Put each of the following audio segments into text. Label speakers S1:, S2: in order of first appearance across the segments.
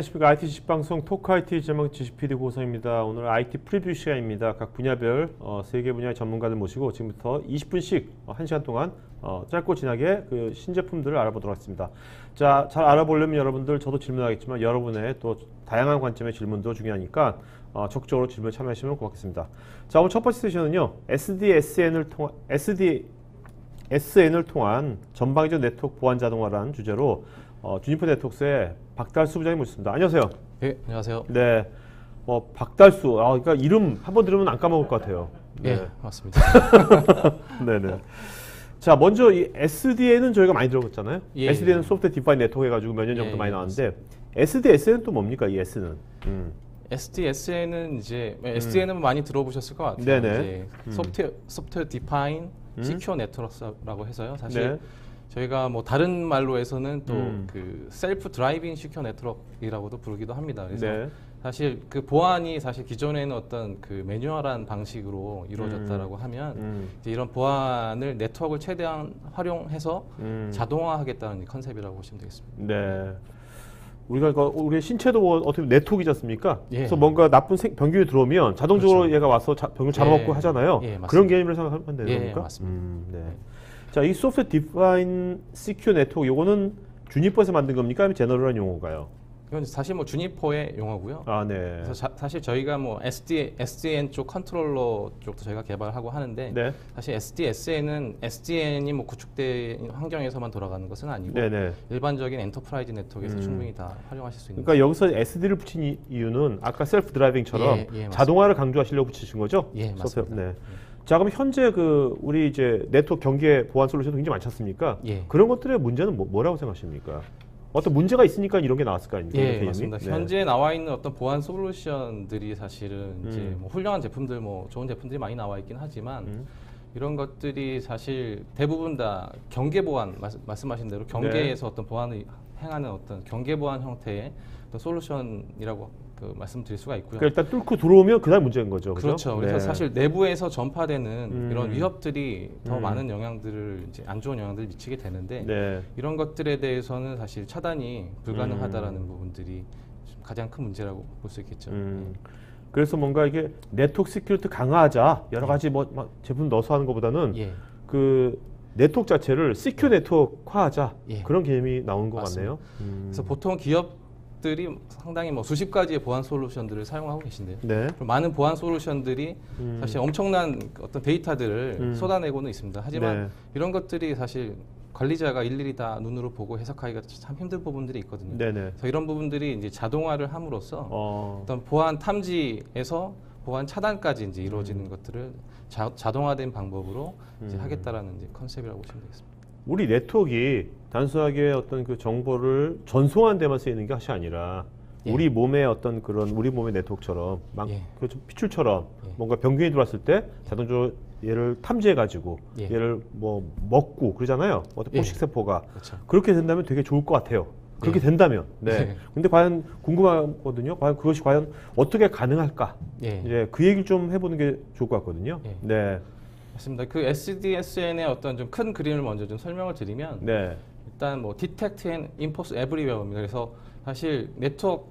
S1: 안녕하십니까 IT 지식방송 토크 IT 제목 지식PD 고성입니다. 오늘 IT 프리뷰 시간입니다. 각 분야별 어, 세개 분야의 전문가들 모시고 지금부터 20분씩 어, 1시간 동안 어, 짧고 진하게 그 신제품들을 알아보도록 하겠습니다. 자, 잘 알아보려면 여러분들 저도 질문하겠지만 여러분의 또 다양한 관점의 질문도 중요하니까 어, 적극적으로 질문 참여하시면 고맙겠습니다. 자, 오늘 첫 번째 세션은요. SDSN을 통한 SD SN을 통한 전방위적 네트워크 보안 자동화라는 주제로 어, 주니퍼 네트워크스의 박달수 부장님 모셨습니다. 안녕하세요.
S2: 네, 안녕하세요.
S1: 네. 어, 박달수. 아, 그러니까 이름 한 번 들으면 안 까먹을 것 같아요.
S2: 예, 맞습니다.
S1: 네네. 자, 먼저 이 SDN은 저희가 많이 들어봤잖아요.
S2: 예,
S1: SDN은
S2: 예.
S1: 소프트웨어 디파인 네트워크 해가지고 몇년 정도
S2: 예,
S1: 많이
S2: 예,
S1: 나왔는데 SDSN은 또 뭡니까? 이 S는? 음.
S2: SDSN은 이제 SDN은 많이 들어보셨을 것 같아요.
S1: 네네. 음.
S2: 소프트웨어 소프트웨어 디파인
S1: 음.
S2: 시큐어 네트워크라고 해서요. 사실
S1: 네.
S2: 저희가 뭐 다른 말로 해서는 또
S1: 음.
S2: 그 셀프 드라이빙 시큐어 네트워크라고도 부르기도 합니다. 그래서
S1: 네.
S2: 사실 그 보안이 사실 기존에는 어떤 그 매뉴얼한 방식으로 이루어졌다라고 하면
S1: 음.
S2: 이제 이런 보안을 네트워크를 최대한 활용해서
S1: 음.
S2: 자동화하겠다는 컨셉이라고 보시면 되겠습니다.
S1: 네. 우리가 그 우리 신체도 뭐 어떻게 네트워크이지 않습니까?
S2: 예.
S1: 그래서 뭔가 나쁜 생, 병균이 들어오면 자동적으로
S2: 그렇죠.
S1: 얘가 와서 자, 병균 잡아먹고
S2: 예.
S1: 하잖아요.
S2: 예.
S1: 그런 개념을 생각하면 되는
S2: 예,
S1: 겁니까?
S2: 맞습니다.
S1: 음, 네. 자, 이 소프트 디파인 시큐어 네트워크 요거는 주니퍼에서 만든 겁니까? 아니면 제너럴한 용어가요?
S2: 이건 사실 뭐 주니퍼의 용어고요.
S1: 아, 네.
S2: 그래서 자- 사실 저희가 뭐 SD, SDN 쪽 컨트롤러 쪽도 저희가 개발하고 하는데
S1: 네.
S2: 사실 SDSN은 SDN이 뭐 구축된 환경에서만 돌아가는 것은 아니고
S1: 네, 네.
S2: 일반적인 엔터프라이즈 네트워크에서
S1: 음.
S2: 충분히 다 활용하실 수 있는
S1: 그러니까 여기서 SD를 붙인 이- 이유는 아까 셀프 드라이빙처럼
S2: 예, 예, 맞습니다.
S1: 자동화를 강조하시려고 붙이신 거죠?
S2: 예. 맞습니다.
S1: 네. 자, 그럼 현재 그 우리 이제 네트워크 경계 보안 솔루션도 굉장히 많지 않습니까?
S2: 예.
S1: 그런 것들의 문제는 뭐, 라고 생각하십니까? 어떤 문제가 있으니까 이런 게 나왔을 거 아닙니까?
S2: 예? 맞습니다.
S1: 네.
S2: 현재 나와 있는 어떤 보안 솔루션들이 사실은 이제
S1: 음.
S2: 뭐 훌륭한 제품들, 뭐 좋은 제품들이 많이 나와 있긴 하지만
S1: 음.
S2: 이런 것들이 사실 대부분 다 경계 보안 말- 말씀하신 대로 경계에서
S1: 네.
S2: 어떤 보안을 행하는 어떤 경계 보안 형태의 어떤 솔루션이라고 그 말씀드릴 수가 있고요.
S1: 그러니까 일단 뚫고 들어오면 그다음 문제인 거죠. 그죠?
S2: 그렇죠. 그래서
S1: 네.
S2: 사실 내부에서 전파되는
S1: 음.
S2: 이런 위협들이 더
S1: 음.
S2: 많은 영향들을 이제 안 좋은 영향들을 미치게 되는데
S1: 네.
S2: 이런 것들에 대해서는 사실 차단이 불가능하다라는 부분들이 좀 가장 큰 문제라고 볼 수 있겠죠.
S1: 음. 그래서 뭔가 이게 네트워크 시큐리티 강화하자 여러 가지 뭐, 막 제품 넣어서 하는 것보다는
S2: 예.
S1: 그 네트워크 자체를 시큐 네트워크화하자
S2: 예.
S1: 그런 개념이 나오는 것
S2: 맞습니다.
S1: 같네요. 음.
S2: 그래서 보통 기업 들이 상당히 뭐 수십 가지의 보안 솔루션들을 사용하고 계신데요.
S1: 네.
S2: 많은 보안 솔루션들이
S1: 음.
S2: 사실 엄청난 어떤 데이터들을
S1: 음.
S2: 쏟아내고는 있습니다. 하지만
S1: 네.
S2: 이런 것들이 사실 관리자가 일일이 다 눈으로 보고 해석하기가 참 힘든 부분들이 있거든요.
S1: 네네.
S2: 그래서 이런 부분들이 이제 자동화를 함으로써
S1: 어.
S2: 어떤 보안 탐지에서 보안 차단까지 이제 이루어지는 것들을 자, 자동화된 방법으로 이제
S1: 음.
S2: 하겠다라는 이제 컨셉이라고 보시면 되겠습니다.
S1: 우리 네트워크가 단순하게 어떤 그 정보를 전송하는 데만 쓰이는 게 것이 아니라
S2: 예.
S1: 우리 몸의 어떤 그런 우리 몸의 네트워크처럼 막
S2: 예.
S1: 그좀 피출처럼
S2: 예.
S1: 뭔가 병균이 들어왔을 때 자동적으로 얘를 탐지해 가지고
S2: 예.
S1: 얘를 뭐 먹고 그러잖아요. 어떤
S2: 예.
S1: 포식 세포가
S2: 그렇죠.
S1: 그렇게 된다면 되게 좋을 것 같아요. 그렇게
S2: 예.
S1: 된다면. 네.
S2: 예.
S1: 근데 과연 궁금하거든요. 과연 그것이 과연 어떻게 가능할까?
S2: 예.
S1: 이제 그 얘기를 좀 해보는 게 좋을 것 같거든요.
S2: 예.
S1: 네.
S2: 맞습니다. 그 SDSN의 어떤 좀 큰 그림을 먼저 좀 설명을 드리면
S1: 네.
S2: 일단 뭐 디텍트 앤 인포스 에브리웨어입니다. 그래서 사실 네트워크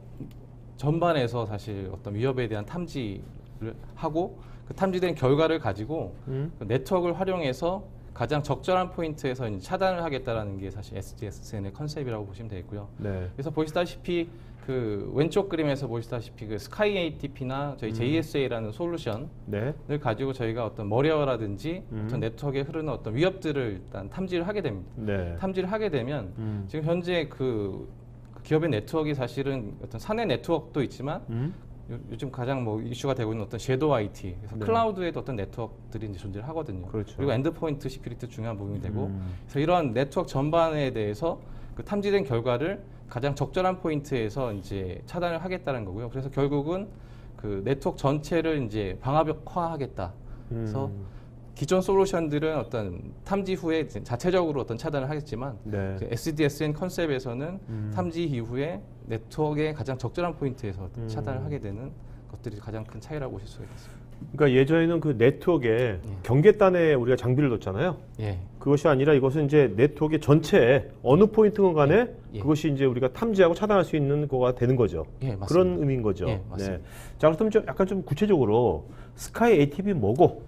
S2: 전반에서 사실 어떤 위협에 대한 탐지를 하고 그 탐지된 결과를 가지고
S1: 음.
S2: 그 네트워크를 활용해서 가장 적절한 포인트에서 차단을 하겠다라는 게 사실 SDSN의 컨셉이라고 보시면 되겠고요.
S1: 네.
S2: 그래서 보시다시피 그 왼쪽 그림에서 보시다시피 그 스카이 ATP나 저희 JSA라는 솔루션을
S1: 네.
S2: 가지고 저희가 어떤 머리어라든지
S1: 음.
S2: 어떤 네트워크에 흐르는 어떤 위협들을 일단 탐지를 하게 됩니다.
S1: 네.
S2: 탐지를 하게 되면
S1: 음.
S2: 지금 현재 그 기업의 네트워크가 사실은 어떤 사내 네트워크도 있지만
S1: 음.
S2: 요, 즘 가장 뭐 이슈가 되고 있는 어떤 섀도우 IT 그래서
S1: 네.
S2: 클라우드에도 어떤 네트워크들이 이제 존재를 하거든요.
S1: 그렇죠.
S2: 리고 엔드포인트 시큐리티 중요한 부분이 되고
S1: 음.
S2: 그래서 이런 네트워크 전반에 대해서 그 탐지된 결과를 가장 적절한 포인트에서 이제 차단을 하겠다는 거고요. 그래서 결국은 그 네트워크 전체를 이제 방화벽화하겠다. 그래서
S1: 음.
S2: 기존 솔루션들은 어떤 탐지 후에 자체적으로 어떤 차단을 하겠지만
S1: 네.
S2: SDSN 컨셉에서는
S1: 음.
S2: 탐지 이후에 네트워크의 가장 적절한 포인트에서
S1: 음.
S2: 차단을 하게 되는 것들이 가장 큰 차이라고 보실 수가 있습니다.
S1: 그러니까 예전에는 그 네트워크에 경계단에 우리가 장비를 뒀잖아요.
S2: 예.
S1: 그것이 아니라 이것은 이제 네트워크 전체에 어느 포인트건 간에
S2: 예.
S1: 그것이 이제 우리가 탐지하고 차단할 수 있는 거가 되는 거죠.
S2: 예, 맞습니다.
S1: 그런 의미인 거죠.
S2: 예, 맞습니다.
S1: 자, 그렇다면 좀 약간 좀 구체적으로 스카이 ATV 뭐고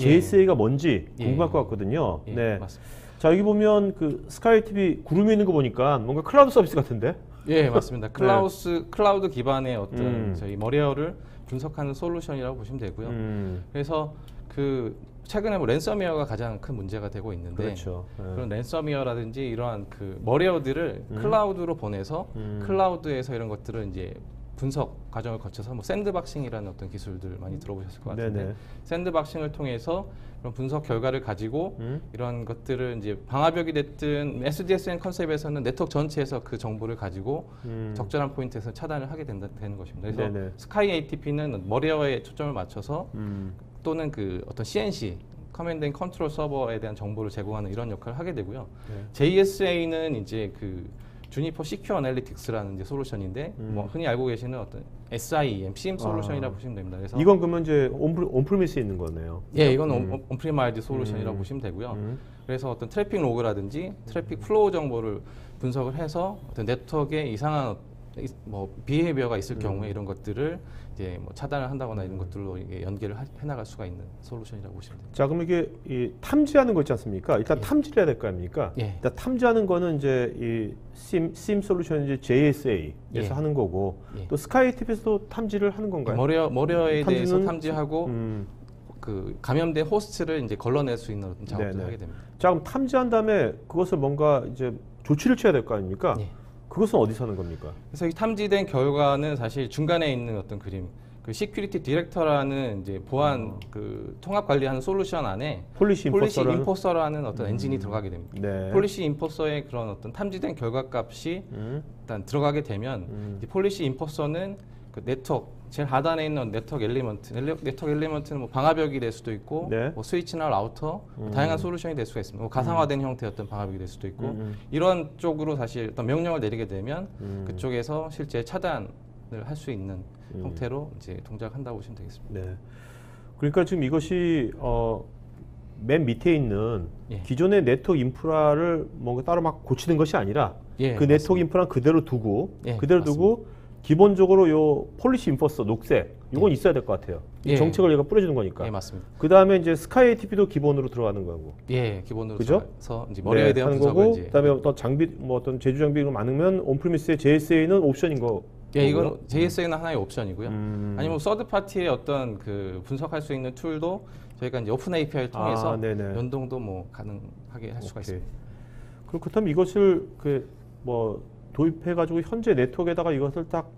S2: 예.
S1: JSA가 뭔지
S2: 예.
S1: 궁금할 것 같거든요.
S2: 예,
S1: 네.
S2: 맞습니다.
S1: 자, 여기 보면 그 스카이 ATV 구름이 있는 거 보니까 뭔가 클라우드 서비스 같은데?
S2: 예, 맞습니다. 클라우스 클라우드 기반의 어떤
S1: 네. 음.
S2: 저희 머리어를 분석하는 솔루션이라고 보시면 되고요.
S1: 음,
S2: 그래서 그 최근에 뭐 랜섬웨어가 가장 큰 문제가 되고 있는데
S1: 그렇죠. 예.
S2: 그런 랜섬웨어라든지 이러한 그 머리어들을 클라우드로 보내서
S1: 음.
S2: 클라우드에서 이런 것들을 이제 분석 과정을 거쳐서 뭐 샌드박싱이라는 어떤 기술들 많이 들어보셨을 것 같은데
S1: 네네.
S2: 샌드박싱을 통해서 그런 분석 결과를 가지고
S1: 음.
S2: 이런 것들을 이제 방화벽이 됐든 SDSN 컨셉에서는 네트워크 전체에서 그 정보를 가지고
S1: 음.
S2: 적절한 포인트에서 차단을 하게 된다, 되는 것입니다. 그래서
S1: 네네.
S2: 스카이 ATP는 머리어에 초점을 맞춰서
S1: 음.
S2: 또는 그 어떤 CNC 커맨드 앤 컨트롤 서버에 대한 정보를 제공하는 이런 역할을 하게 되고요.
S1: 네.
S2: JSA는 이제 그 주니퍼 시큐어 애널리틱스라는 이제 솔루션인데
S1: 음.
S2: 뭐 흔히 알고 계시는 어떤 SIEM, CIEM 솔루션이라고
S1: 아.
S2: 보시면 됩니다. 그래서
S1: 이건 그러면 이제 온프리, 온프리미스에 있는 거네요.
S2: 예, 이건
S1: 음.
S2: 온 온프리마이드 솔루션이라고
S1: 음.
S2: 보시면 되고요.
S1: 음.
S2: 그래서 어떤 트래픽 로그라든지 트래픽 플로우 정보를 분석을 해서 어떤 네트워크에 이상한 뭐 비헤비어가 있을
S1: 음.
S2: 경우에 이런 것들을 이제 뭐 차단을 한다거나 이런 것들로 이게 연계를 하- 해나갈 수가 있는 솔루션이라고 보시면 됩니다.
S1: 자, 그럼 이게 이 탐지하는 거 있지 않습니까? 일단
S2: 예.
S1: 탐지를 해야 될 거 아닙니까?
S2: 예.
S1: 일단 탐지하는 거는 이제 이 심, 심 솔루션 이제 JSA에서
S2: 예.
S1: 하는 거고
S2: 예.
S1: 또 스카이 TV에서도 탐지를 하는 건가요?
S2: 머리어 머리어에 대해서
S1: 탐지는-
S2: 탐지하고
S1: 음.
S2: 그 감염된 호스트를 이제 걸러낼 수 있는
S1: 네네.
S2: 하게 됩니다.
S1: 자, 그럼 탐지한 다음에 그것을 뭔가 이제 조치를 취해야 될 거 아닙니까?
S2: 예.
S1: 그것은 어디서 하는 겁니까?
S2: 그래서 이 탐지된 결과는 사실 중간에 있는 어떤 그림, 그 시큐리티 디렉터라는 이제 보안
S1: 어.
S2: 그 통합 관리하는 솔루션 안에
S1: 폴리시
S2: 폴리시
S1: 임포서라는
S2: 어떤 엔진이
S1: 음.
S2: 들어가게 됩니다.
S1: 네.
S2: 폴리시 임포서의 그런 어떤 탐지된 결과 값이
S1: 음.
S2: 일단 들어가게 되면
S1: 음.
S2: 이 폴리시 임포서는 그 네트워크 제일 하단에 있는 네트워크 엘리먼트, 엘리- 네트워크 엘리먼트는 뭐 방화벽이 될 수도 있고,
S1: 네.
S2: 뭐 스위치나 라우터, 뭐
S1: 음.
S2: 다양한 솔루션이 될 수가 있습니다. 뭐 가상화된 형태의 어떤 방화벽이 될 수도 있고,
S1: 음, 음.
S2: 이런 쪽으로 사실 어떤 명령을 내리게 되면
S1: 음.
S2: 그쪽에서 실제 차단을 할 수 있는
S1: 음.
S2: 형태로 이제 동작한다고 보시면 되겠습니다.
S1: 네. 그러니까 지금 이것이 어, 맨 밑에 있는
S2: 예.
S1: 기존의 네트워크 인프라를 뭔가 따로 막 고치는 것이 아니라
S2: 예,
S1: 그 네트워크 인프라는 그대로 두고
S2: 예,
S1: 그대로 두고 기본적으로 요 폴리시 인포서 녹색 이건 있어야 될 것 같아요. 이
S2: 예.
S1: 정책을 얘가 뿌려주는 거니까.
S2: 예, 맞습니다.
S1: 그 다음에 이제 스카이 ATP도 기본으로 들어가는 거고.
S2: 예, 기본으로
S1: 그죠?
S2: 들어가서 이제 머리에
S1: 네,
S2: 대한
S1: 하는 거고.
S2: 이제
S1: 그다음에 어떤 장비 뭐 어떤 제조 장비가 많으면 온프리미스의 JSA는 옵션인 거.
S2: 예. 이건 JSA는 하나의 옵션이고요.
S1: 음.
S2: 아니면 서드 파티의 어떤 그 분석할 수 있는 툴도 저희가 이제 오픈 API를 통해서
S1: 아.
S2: 연동도 뭐 가능하게 할 수가
S1: 오케이.
S2: 있습니다.
S1: 그렇다면 이것을 그 뭐 도입해 가지고 현재 네트워크에다가 이것을 딱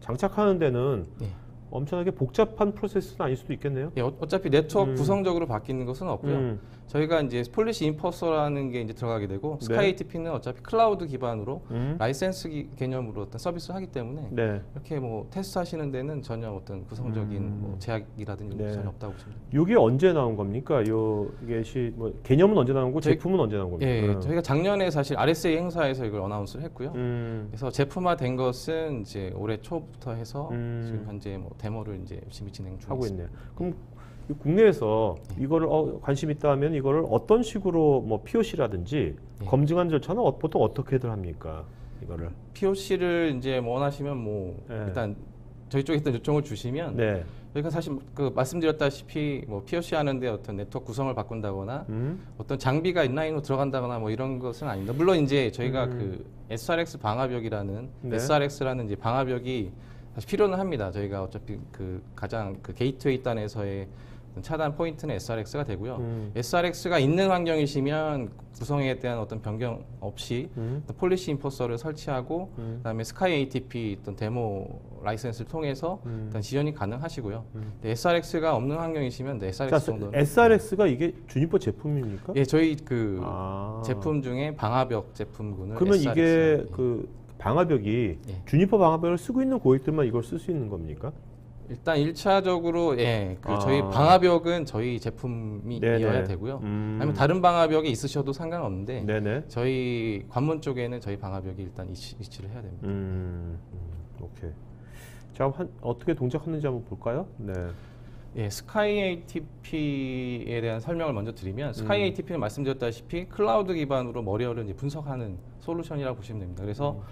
S1: 장착하는 데는
S2: 예.
S1: 엄청나게 복잡한 프로세스는 아닐 수도 있겠네요.
S2: 예, 어- 어차피 네트워크
S1: 음.
S2: 구성적으로 바뀌는 것은 없고요.
S1: 음.
S2: 저희가 이제 폴리시 임포서라는 게 이제 들어가게 되고 스카이
S1: 네.
S2: ATP는 어차피 클라우드 기반으로
S1: 음.
S2: 라이센스 기- 개념으로 어떤 서비스를 하기 때문에
S1: 네.
S2: 이렇게 뭐 테스트 하시는 데는 전혀 어떤 구성적인
S1: 음.
S2: 뭐 제약이라든지
S1: 네.
S2: 전혀 없다고 보시면 됩니다.
S1: 이게 언제 나온 겁니까? 요 이게 시, 뭐 개념은 언제 나온 거고
S2: 저희-
S1: 제품은 언제 나온 겁니까?
S2: 예,
S1: 음.
S2: 저희가 작년에 사실 RSA 행사에서 이걸 어나운스를 했고요.
S1: 음.
S2: 그래서 제품화된 것은 이제 올해 초부터 해서
S1: 음.
S2: 지금 현재 뭐 데모를 이제 열심히 진행 중에
S1: 하고
S2: 있습니다.
S1: 있네요. 그럼 이 국내에서 이거를 어, 관심 있다 하면 이거를 어떤 식으로 뭐 POC라든지
S2: 예.
S1: 검증한 절차는 어, 보통 어떻게들 합니까? 이거를.
S2: POC를 이제 뭐 원하시면 뭐
S1: 네.
S2: 일단 저희 쪽에 일단 요청을 주시면
S1: 네.
S2: 저희가 사실 그 말씀드렸다시피 뭐 POC 하는데 어떤 네트워크 구성을 바꾼다거나
S1: 음.
S2: 어떤 장비가 인라인으로 들어간다거나 뭐 이런 것은 아닙니다. 물론 이제 저희가
S1: 음.
S2: 그 SRX 방화벽이라는
S1: 네.
S2: SRX라는 이제 방화벽이 사실 필요는 합니다. 저희가 어차피 그 가장 그 게이트웨이 단에서의 차단 포인트는 SRX가 되고요.
S1: 음.
S2: SRX가 있는 환경이시면 구성에 대한 어떤 변경 없이
S1: 음.
S2: 폴리시 인포서를 설치하고
S1: 음.
S2: 그다음에 스카이 ATP 어떤 데모 라이센스를 통해서
S1: 음.
S2: 일단 지원이 가능하시고요.
S1: 음.
S2: 네, SRX가 없는 환경이시면 네,
S1: 자,
S2: SRX 정도는
S1: SRX가 이게 주니퍼 제품입니까?
S2: 예, 저희 그
S1: 아.
S2: 제품 중에 방화벽 제품군을
S1: 그러면
S2: SRX
S1: 이게
S2: 예.
S1: 그 방화벽이
S2: 예.
S1: 주니퍼 방화벽을 쓰고 있는 고객들만 이걸 쓸 수 있는 겁니까?
S2: 일단 일차적으로 예, 그
S1: 아.
S2: 저희 방화벽은 저희 제품이
S1: 네네.
S2: 이어야 되고요.
S1: 음.
S2: 아니면 다른 방화벽이 있으셔도 상관없는데
S1: 네네.
S2: 저희 관문 쪽에는 저희 방화벽이 일단 위치, 위치 를 해야 됩니다.
S1: 음, 음, 오케이. 자, 한, 어떻게 동작하는지 한번 볼까요? 네.
S2: 예, 스카이 ATP에 대한 설명을 먼저 드리면 스카이
S1: 음.
S2: ATP는 말씀드렸다시피 클라우드 기반으로 머리어를 이제 분석하는 솔루션이라고 보시면 됩니다. 그래서
S1: 음.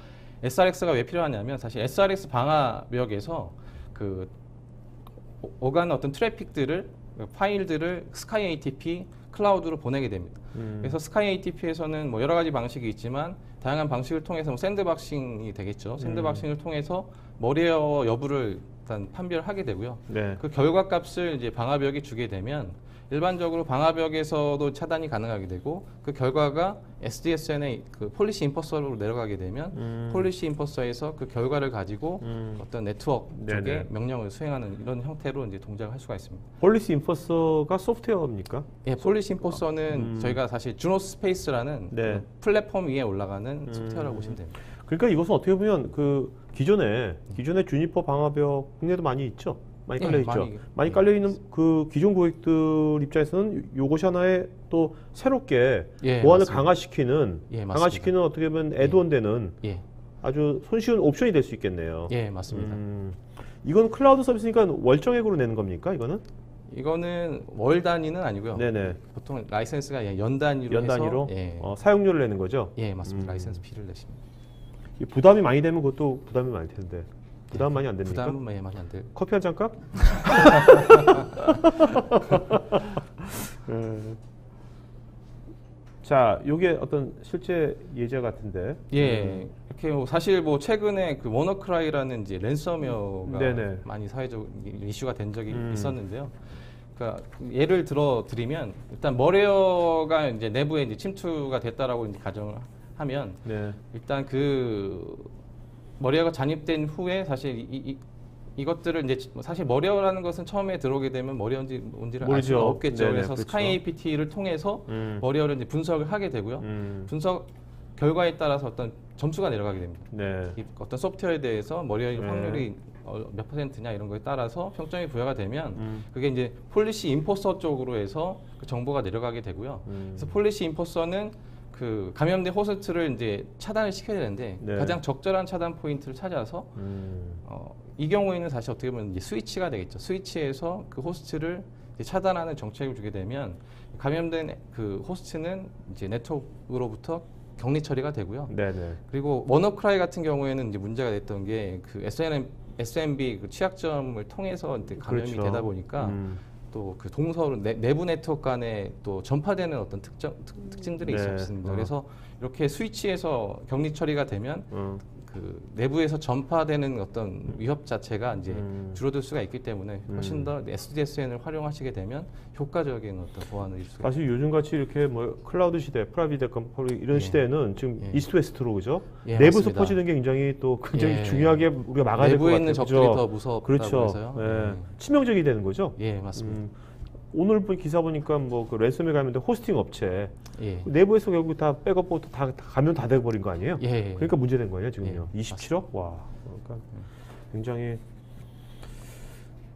S2: SRX가 왜 필요하냐면 사실 SRX 방화벽에서 그 오- 오가는 어떤 트래픽들을 그 파일들을 스카이 ATP 클라우드로 보내게 됩니다.
S1: 음.
S2: 그래서 스카이 ATP에서는 뭐 여러 가지 방식이 있지만 다양한 방식을 통해서 뭐 샌드박싱이 되겠죠. 샌드박싱을 통해서 머리어 여부를 일단 판별하게 되고요.
S1: 네.
S2: 그 결과 값을 이제 방화벽이 주게 되면 일반적으로 방화벽에서도 차단이 가능하게 되고 그 결과가 SDSN의 그 폴리시 인퍼서로 내려가게 되면
S1: 음.
S2: 폴리시 인퍼서에서 그 결과를 가지고
S1: 음.
S2: 어떤 네트워크
S1: 네네.
S2: 쪽에 명령을 수행하는 이런 형태로 이제 동작을 할 수가 있습니다.
S1: 폴리스 인퍼서가 소프트웨어입니까?
S2: 예, 폴리시 인퍼서는
S1: 음.
S2: 저희가 사실 주노 스페이스라는
S1: 네.
S2: 그 플랫폼 위에 올라가는
S1: 음.
S2: 소프트웨어라고 보시면 됩니다.
S1: 그러니까 이것은 어떻게 보면 그 기존에 기존의 주니퍼 방화벽 국내도 많이 있죠. 많이
S2: 예,
S1: 깔려 있죠.
S2: 많이,
S1: 많이,
S2: 예,
S1: 깔려 있는 그 기존 고객들 입장에서는 요것이 하나의 또 새롭게
S2: 예,
S1: 보안을
S2: 맞습니다.
S1: 강화시키는
S2: 예.
S1: 강화시키는 어떻게 보면 애드온 되는
S2: 예,
S1: 아주 손쉬운 옵션이 될 수 있겠네요.
S2: 예, 맞습니다.
S1: 음, 이건 클라우드 서비스니까 월정액으로 내는 겁니까? 이거는
S2: 이거는 월 단위는 아니고요.
S1: 네네
S2: 보통 라이센스가 연 단위로
S1: 연
S2: 해서
S1: 단위로
S2: 예,
S1: 어, 사용료를 내는 거죠.
S2: 예, 맞습니다.
S1: 음.
S2: 라이센스 피를 내십니다.
S1: 이 부담이 많이 되면 그것도 부담이 많을 텐데 부담 많이 안 됩니까?
S2: 부담은 예, 많이 안 돼요.
S1: 커피 한 잔 값? 예. 자, 요게 어떤 실제 예제 같은데.
S2: 예, 이렇게 뭐 사실 뭐 최근에 그 워너크라이라는 이제 랜섬웨어가
S1: 네네.
S2: 많이 사회적 이슈가 된 적이
S1: 음.
S2: 있었는데요. 그러니까 예를 들어 드리면 일단 머레어가 이제 내부에 이제 침투가 됐다라고 이제 가정을 하면
S1: 네.
S2: 일단 그 머리어가 잔입된 후에 사실 이, 이, 이것들을 이제 사실 머리어라는 것은 처음에 들어오게 되면 머리어인지 뭔지를 알. 수가 없겠죠.
S1: 네네,
S2: 그래서
S1: 그렇죠.
S2: 스카이 APT를 통해서
S1: 음.
S2: 머리어를 이제 분석을 하게 되고요.
S1: 음.
S2: 분석 결과에 따라서 어떤 점수가 내려가게 됩니다.
S1: 네.
S2: 이 어떤 소프트웨어에 대해서 머리어의
S1: 네.
S2: 확률이 어, 몇 퍼센트냐 이런 거에 따라서 평점이 부여가 되면
S1: 음.
S2: 그게 이제 폴리시 인포서 쪽으로 해서 그 정보가 내려가게 되고요.
S1: 음.
S2: 그래서 폴리시 인포서는 그 감염된 호스트를 이제 차단을 시켜야 되는데
S1: 네.
S2: 가장 적절한 차단 포인트를 찾아서
S1: 음.
S2: 어, 이 경우에는 사실 어떻게 보면 이제 스위치가 되겠죠. 스위치에서 그 호스트를 이제 차단하는 정책을 주게 되면 감염된 그 호스트는 이제 네트워크로부터 격리 처리가 되고요.
S1: 네네.
S2: 그리고 워너크라이 같은 경우에는 이제 문제가 됐던 게 그 SNM, SMB 그 취약점을 통해서 이제 감염이
S1: 그렇죠.
S2: 되다 보니까
S1: 음.
S2: 또 그 동서로 내, 내부 네트워크 간에 또 전파되는 어떤 특정 특, 특징들이
S1: 네.
S2: 있었습니다.
S1: 어.
S2: 그래서 이렇게 스위치에서 격리 처리가 되면
S1: 어.
S2: 그 내부에서 전파되는 어떤 위협 자체가 이제
S1: 음.
S2: 줄어들 수가 있기 때문에 훨씬
S1: 음.
S2: 더 SDSN을 활용하시게 되면 효과적인 어떤 보안을 수가
S1: 사실 요즘 같이 이렇게 뭐 클라우드 시대, 프라이빗 컴퍼니 이런
S2: 예.
S1: 시대에는 지금
S2: 예.
S1: 이스트 웨스트로 그죠?
S2: 예,
S1: 내부에서
S2: 맞습니다.
S1: 퍼지는 게 굉장히 또 굉장히
S2: 예.
S1: 중요하게 우리가 막아야 될것
S2: 내부에
S1: 같아요.
S2: 있는 적들이
S1: 그죠?
S2: 더 무섭다고
S1: 그렇죠.
S2: 해서요.
S1: 예. 치명적이 되는 거죠.
S2: 예, 맞습니다.
S1: 음, 오늘 본 기사 보니까 뭐그 랜섬에 가면 호스팅 업체
S2: 예.
S1: 내부에서 결국 다 백업부터 다, 다 가면 다 돼버린 거 아니에요?
S2: 예.
S1: 그러니까 문제된 거예요 지금요.
S2: 예,
S1: 27억 와. 그러니까 굉장히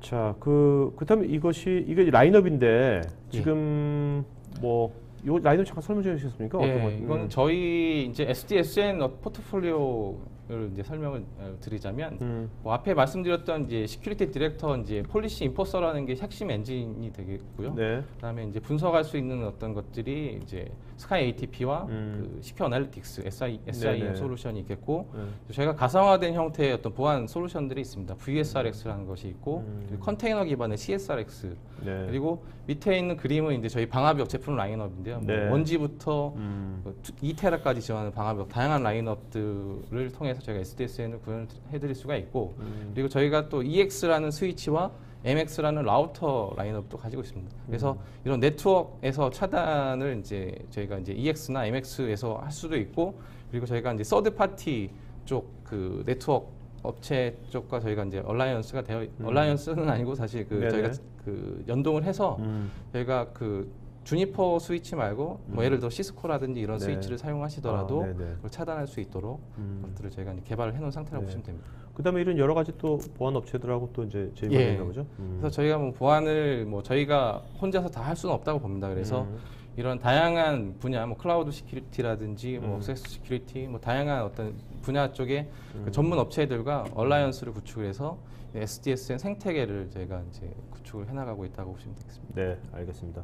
S1: 자 그 그다음에 이것이 이게 라인업인데 지금 뭐 요 라인업 잠깐 설명 좀 해주시겠습니까?
S2: 예,
S1: 어떤 거?
S2: 이거는
S1: 음.
S2: 저희 이제 SDSN 포트폴리오 를 이제 설명을 어, 드리자면
S1: 음.
S2: 뭐 앞에 말씀드렸던 이제 시큐리티 디렉터 이제 폴리시 인포서라는 게 핵심 엔진이 되겠고요.
S1: 네.
S2: 그다음에 이제 분석할 수 있는 어떤 것들이 이제 스카이 ATP와
S1: 음.
S2: 그 시큐어 애널리틱스 SI, SIM
S1: 네네.
S2: 솔루션이 있겠고
S1: 네.
S2: 저희가 가상화된 형태의 어떤 보안 솔루션들이 있습니다. VSRX라는 것이 있고
S1: 음.
S2: 컨테이너 기반의 CSRX
S1: 네.
S2: 그리고 밑에 있는 그림은 이제 저희 방화벽 제품 라인업인데요. 뭐
S1: 네.
S2: 원지부터
S1: 음.
S2: 그 2테라까지 지원하는 방화벽 다양한 라인업들을 통해서 저희가 SDSN을 구현해드릴 수가 있고
S1: 음.
S2: 그리고 저희가 또 EX라는 스위치와 MX라는 라우터 라인업도 가지고 있습니다. 그래서
S1: 음.
S2: 이런 네트워크에서 차단을 이제 저희가 이제 EX나 MX에서 할 수도 있고 그리고 저희가 이제 서드 파티 쪽 그 네트워크 업체 쪽과 저희가 이제 얼라이언스가 되어
S1: 음.
S2: 얼라이언스는 아니고 사실 그
S1: 네네.
S2: 저희가 그 연동을 해서
S1: 음.
S2: 저희가 그 주니퍼 스위치 말고 뭐
S1: 음.
S2: 예를 들어 시스코라든지 이런
S1: 네.
S2: 스위치를 사용하시더라도
S1: 아.
S2: 그걸 차단할 수 있도록
S1: 음.
S2: 것들을 저희가 개발을 해놓은 상태라고
S1: 네.
S2: 보시면 됩니다.
S1: 그다음에 이런 여러 가지 또 보안 업체들하고 또 이제 제휴가
S2: 예.
S1: 있나 보죠. 음.
S2: 그래서 저희가 뭐 보안을 뭐 저희가 혼자서 다 할 수는 없다고 봅니다. 그래서
S1: 음.
S2: 이런 다양한 분야, 뭐 클라우드 시큐리티라든지 뭐
S1: 음.
S2: 액세스 시큐리티, 뭐 다양한 어떤 분야 쪽에
S1: 음.
S2: 그 전문 업체들과 얼라이언스를 구축해서 SDSN 생태계를 저희가 이제 구축을 해나가고 있다고 보시면 되겠습니다.
S1: 네, 알겠습니다.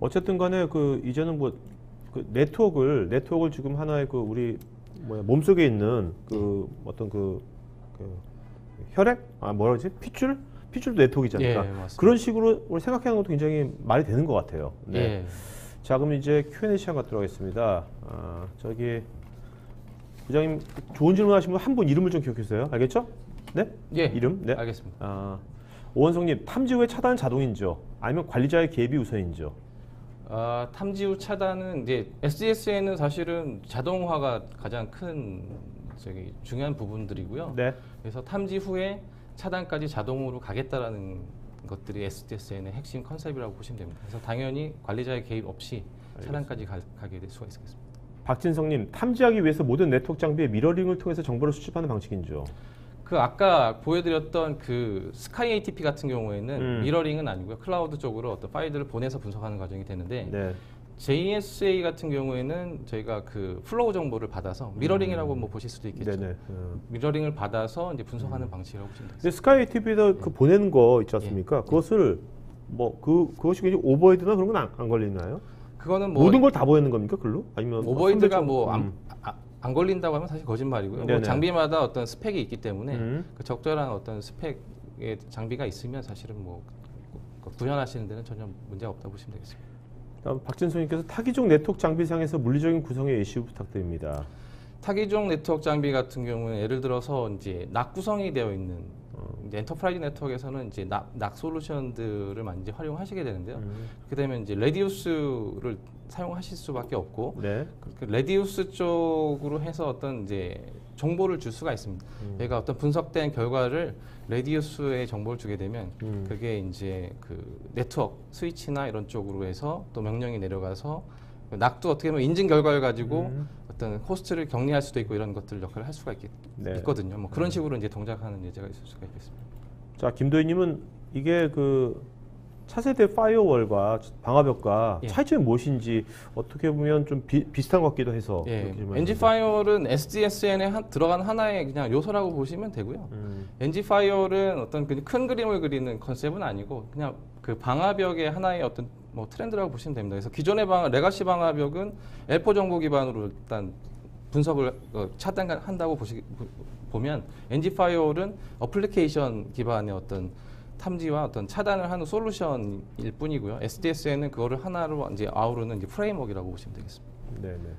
S1: 어쨌든 간에 그 이제는 뭐 그 네트워크를 네트워크를 지금 하나의 그 우리 뭐야 몸속에 있는 그 어떤 그, 그 혈액 아 뭐라지 핏줄 핏줄도 네트워크이잖아요.
S2: 예.
S1: 그런 식으로 우리 생각하는 것도 굉장히 말이 되는 것 같아요. 네.
S2: 예.
S1: 자 그럼 이제 Q&A 시간 갖도록 하겠습니다. 아, 저기 부장님 좋은 질문하신 분한분 이름을 좀 기억해 주세요. 알겠죠? 네?
S2: 예.
S1: 이름? 네.
S2: 알겠습니다.
S1: 아, 오원성님 탐지 후에 차단 자동인지요? 아니면 관리자의 개입이 우선인지요?
S2: 아, 탐지 후 차단은 이제 SDS에는 사실은 자동화가 가장 큰 저기 중요한 부분들이고요.
S1: 네.
S2: 그래서 탐지 후에 차단까지 자동으로 가겠다라는 것들이 SDSN의 핵심 컨셉이라고 보시면 됩니다. 그래서 당연히 관리자의 개입 없이 차단까지 가, 가게 될 수가 있겠습니다.
S1: 박진성님 탐지하기 위해서 모든 네트워크 장비에 미러링을 통해서 정보를 수집하는 방식인지요?
S2: 그 아까 보여드렸던 그 스카이 ATP 같은 경우에는
S1: 음.
S2: 미러링은 아니고요. 클라우드 쪽으로 어떤 파일들을 보내서 분석하는 과정이 되는데
S1: 네.
S2: JSA 같은 경우에는 저희가 그 플로우 정보를 받아서 미러링이라고 뭐 보실 수도 있겠죠.
S1: 음. 네네. 어.
S2: 미러링을 받아서 이제 분석하는 방식이라고 보시면 되겠습니다.
S1: 근데 스카이 TV에다 그 보내는 거 있지 않습니까? 그것을 뭐 그 그것이 굉장히 오버헤드나 그런 건안 걸리나요?
S2: 그거는 뭐
S1: 모든 걸 다 보내는 겁니까, 글로? 아니면 뭐
S2: 오버헤드가
S1: 선별적-
S2: 뭐안
S1: 음.
S2: 아, 안 걸린다고 하면 사실 거짓말이고요. 뭐
S1: 네네.
S2: 장비마다 어떤 스펙이 있기 때문에
S1: 음.
S2: 그 적절한 어떤 스펙의 장비가 있으면 사실은 뭐그 구현하시는 데는 전혀 문제가 없다고 보시면 되겠습니다.
S1: 다음 박진성님께서 타기종 네트워크 장비상에서 물리적인 구성의 예시 부탁드립니다.
S2: 타기종 네트워크 장비 같은 경우는 예를 들어서 이제 낙 구성이 되어 있는
S1: 어.
S2: 이제 엔터프라이즈 네트워크에서는 이제 낙, 낙 솔루션들을 많이 활용하시게 되는데요.
S1: 음.
S2: 그렇게 되면 이제 레디우스를 사용하실 수밖에 없고
S1: 네.
S2: 그 레디우스 쪽으로 해서 어떤 이제 정보를 줄 수가 있습니다.
S1: 음.
S2: 얘가 어떤 분석된 결과를 레디우스에 정보를 주게 되면
S1: 음.
S2: 그게 이제 그 네트워크 스위치나 이런 쪽으로 해서 또 명령이 내려가서 낙도 어떻게 보면 인증 결과를 가지고
S1: 음.
S2: 어떤 호스트를 격리할 수도 있고 이런 것들 역할을 할 수가 있겠,
S1: 네.
S2: 있거든요. 뭐 그런 식으로 이제 동작하는 예제가 있을 수가 있겠습니다.
S1: 자 김도희님은 이게 그 차세대 파이어월과 방화벽과
S2: 예.
S1: 차이점이 무엇인지 어떻게 보면 좀 비, 비슷한 것 같기도 해서
S2: 예, NG 파이어는 SDSN에 한, 들어간 하나의 그냥 요소라고 보시면 되고요.
S1: 음.
S2: NG 파이어는 어떤 그큰 그림을 그리는 컨셉은 아니고 그냥 그 방화벽의 하나의 어떤 뭐 트렌드라고 보시면 됩니다. 그래서 기존의 방 레가시 방화벽은 L4 정보 기반으로 일단 분석을 어, 차단한다고 보시 보- 보면 NG 파이어는 어플리케이션 기반의 어떤 탐지와 어떤 차단을 하는 솔루션일 뿐이고요. SDS에는 그거를 하나로 이제 아우르는 이제 프레임워크라고 보시면 되겠습니다.
S1: 네 네.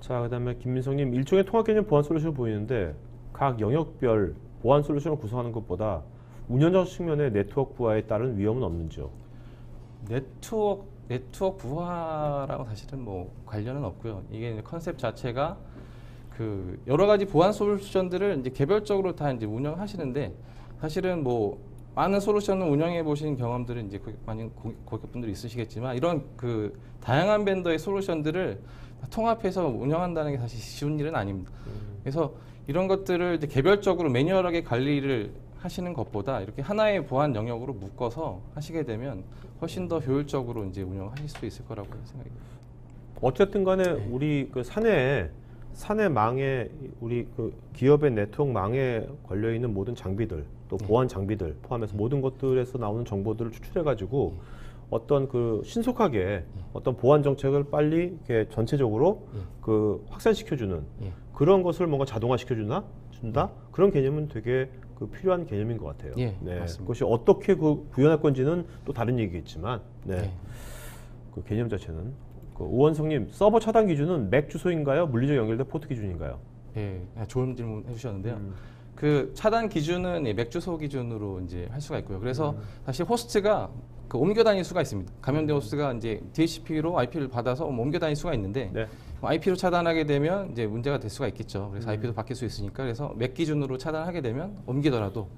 S1: 자 그다음에 김민성님 일종의 통합 개념 보안 솔루션을 보이는데 각 영역별 보안 솔루션을 구성하는 것보다 운영자 측면의 네트워크 부하에 따른 위험은 없는지요?
S2: 네트워크 네트워크 부하라고 사실은 뭐 관련은 없고요. 이게 컨셉 자체가 그 여러 가지 보안 솔루션들을 이제 개별적으로 다 이제 운영하시는데 사실은 뭐 많은 솔루션을 운영해 보신 경험들은 이제 고- 많은 고- 고객분들이 있으시겠지만 이런 그 다양한 벤더의 솔루션들을 다 통합해서 운영한다는 게 사실 쉬운 일은 아닙니다. 그래서 이런 것들을 이제 개별적으로 매뉴얼하게 관리를 하시는 것보다 이렇게 하나의 보안 영역으로 묶어서 하시게 되면 훨씬 더 효율적으로 이제 운영하실 수 있을 거라고 생각합니다.
S1: 어쨌든 간에
S2: 네.
S1: 우리 그 사내 사내 망에 우리 그 기업의 네트워크 망에 걸려 있는 모든 장비들 또
S2: 네.
S1: 보안 장비들 포함해서 모든 것들에서 나오는 정보들을 추출해 가지고 어떤 그 신속하게 어떤 보안 정책을 빨리 이렇게 전체적으로
S2: 예.
S1: 그 확산시켜 주는
S2: 예.
S1: 그런 것을 뭔가 자동화 시켜 주나 준다 그런 개념은 되게 그 필요한 개념인 것 같아요.
S2: 예,
S1: 네.
S2: 맞습니다.
S1: 그것이 어떻게 그 구현할 건지는 또 다른 얘기겠지만 네.
S2: 네.
S1: 그 개념 자체는 그 오원성님 서버 차단 기준은 맥 주소인가요? 물리적 연결된 포트 기준인가요?
S2: 예, 아, 좋은 질문 해주셨는데요.
S1: 음.
S2: 그 차단 기준은 이맥 주소 기준으로 이제 할 수가 있고요. 그래서
S1: 음.
S2: 사실 호스트가 그 옮겨 다닐 수가 있습니다. 감염된 호스트가 이제 DHCP로 IP를 받아서 뭐 옮겨 다닐 수가 있는데
S1: 네.
S2: IP로 차단하게 되면 이제 문제가 될 수가 있겠죠. 그래서
S1: 음.
S2: IP도 바뀔 수 있으니까 그래서 맥 기준으로 차단하게 되면 옮기더라도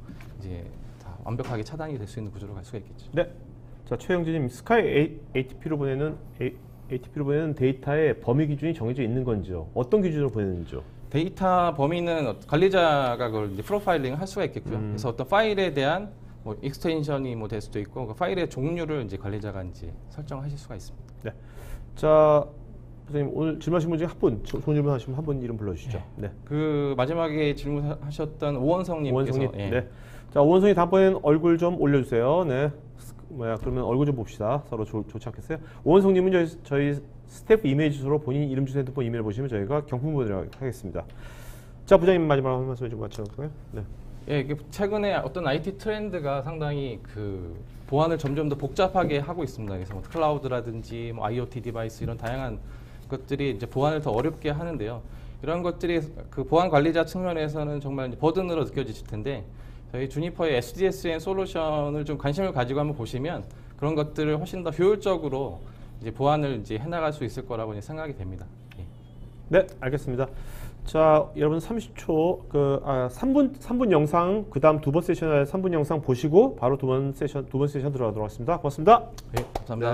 S2: 이제 다 완벽하게 차단이 될 수 있는 구조로 갈 수가 있겠죠.
S1: 네. 자 최영진님 스카이 A- ATP로 보내는 A, ATP로 보내는 데이터의 범위 기준이 정해져 있는 건지요? 어떤 기준으로 보내는지요?
S2: 데이터 범위는 어- 관리자가 그걸 이제 프로파일링 할 수가 있겠고요.
S1: 음.
S2: 그래서 어떤 파일에 대한 뭐 익스텐션이 뭐 될 수도 있고 그 파일의 종류를 이제 관리자가 이제 설정하실 수가 있습니다.
S1: 자, 선생님 오늘 질문하신 분 중에 한 분, 조- 좋은 질문 하시면 한분 이름 불러주시죠. 네.
S2: 그 마지막에 질문하셨던 오원성님께서
S1: 오원성님.
S2: 예.
S1: 네. 자, 오원성이 다음번에는 얼굴 좀 올려주세요. 네. 스- 뭐야 그러면 얼굴 좀 봅시다. 서로 좋, 좋지 않겠어요? 오원성님은 저희, 저희 스태프 이메일 주소로 본인 이름 주소 핸드폰 이메일 보시면 저희가 경품 보내드리도록 하겠습니다. 자, 부장님 마지막으로 한 말씀 좀 마쳐볼까요? 네.
S2: 예, 이게 최근에 어떤 IT 트렌드가 상당히 그 보안을 점점 더 복잡하게 하고 있습니다. 그래서 뭐 클라우드라든지 뭐 IoT 디바이스 이런 다양한 것들이 이제 보안을 더 어렵게 하는데요. 이런 것들이 그 보안 관리자 측면에서는 정말 버든으로 느껴지실 텐데 저희 주니퍼의 SDSN 솔루션을 좀 관심을 가지고 한번 보시면 그런 것들을 훨씬 더 효율적으로 이제 보안을 이제 해나갈 수 있을 거라고 이제 생각이 됩니다. 예.
S1: 네, 알겠습니다. 자, 여러분 30초 그 아, 3분 3분 영상 그다음 두 번 세션에 3분 영상 보시고 바로 두 번 세션 두 번 세션 들어가도록 하겠습니다. 고맙습니다.
S2: 예, 감사합니다.